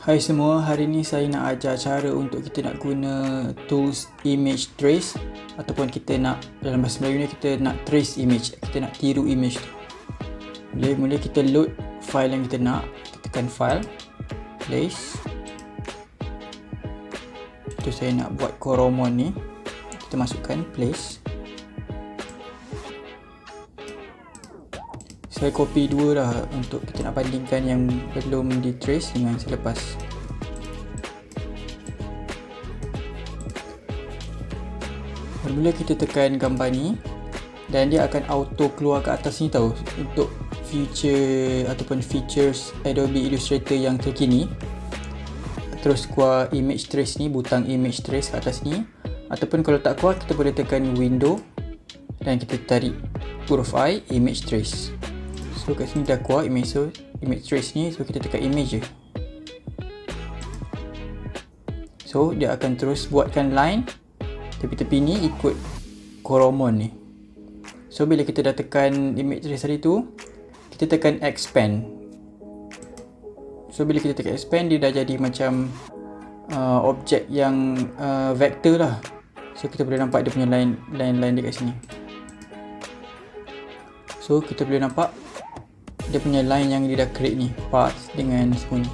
Hai semua, hari ni saya nak ajar cara untuk kita nak guna tools image trace ataupun kita nak dalam bahasa Melayu ni kita nak trace image, kita nak tiru image tu. Mula mula kita load file yang kita nak, kita tekan file, place. Tu saya nak buat koromon ni. Kita masukkan place. Saya copy dua lah untuk kita nak bandingkan yang belum di trace dengan selepas. Mula kita tekan gambar ni dan dia akan auto keluar ke atas ni tau untuk feature ataupun features Adobe Illustrator yang terkini. Terus keluar image trace ni butang image trace ke atas ni. Ataupun kalau tak keluar kita boleh tekan window dan kita tarik huruf I image trace So kat sini dah keluar image so image trace ni so kita tekan image je. So dia akan terus buatkan line tepi-tepi ni ikut koromon ni. So bila kita dah tekan image trace tadi tu kita tekan expand. So bila kita tekan expand dia dah jadi macam uh, objek yang uh, vektor lah. So kita boleh nampak dia punya line line line dekat sini. So kita boleh nampak dia punya line yang dia dah create ni parts dengan ni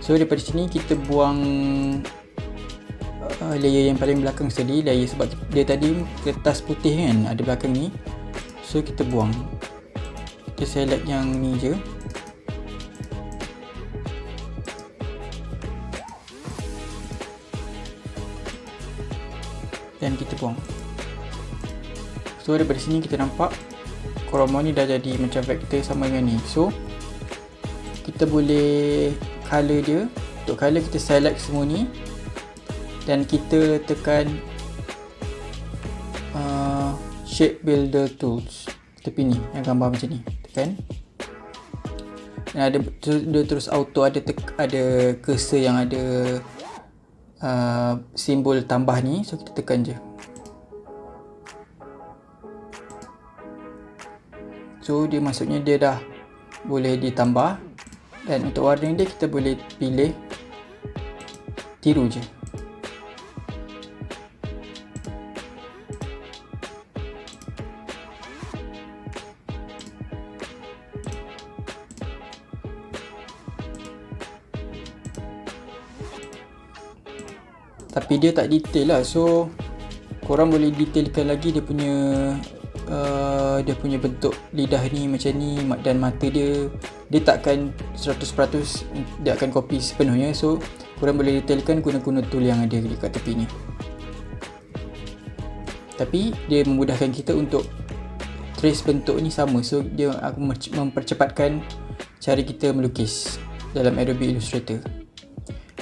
so daripada sini kita buang uh, layer yang paling belakang sekali. Layer sebab dia tadi kertas putih kan ada belakang ni. So kita buang. Kita select yang ni je. Dan kita buang. So daripada sini kita nampak chroma ni dah jadi macam vektor sama dengan ni. So kita boleh color dia. Untuk color kita select semua ni. Dan kita tekan uh, shape builder tools. Tepi ni yang gambar macam ni. Tekan. Dan ada dia terus auto ada tek, ada cursor yang ada uh, simbol tambah ni. So kita tekan je So dia maksudnya dia dah boleh ditambah dan untuk warna dia kita boleh pilih tiru je. Tapi dia tak detail lah so korang boleh detailkan lagi dia punya uh, dia punya bentuk lidah ni macam ni dan mata dia dia takkan 100% dia akan copy sepenuhnya. So korang boleh detailkan guna-guna tool yang ada dekat tepi ni. Tapi dia memudahkan kita untuk trace bentuk ni sama. So dia akan mempercepatkan cara kita melukis dalam Adobe Illustrator.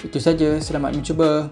Itu saja. Selamat mencuba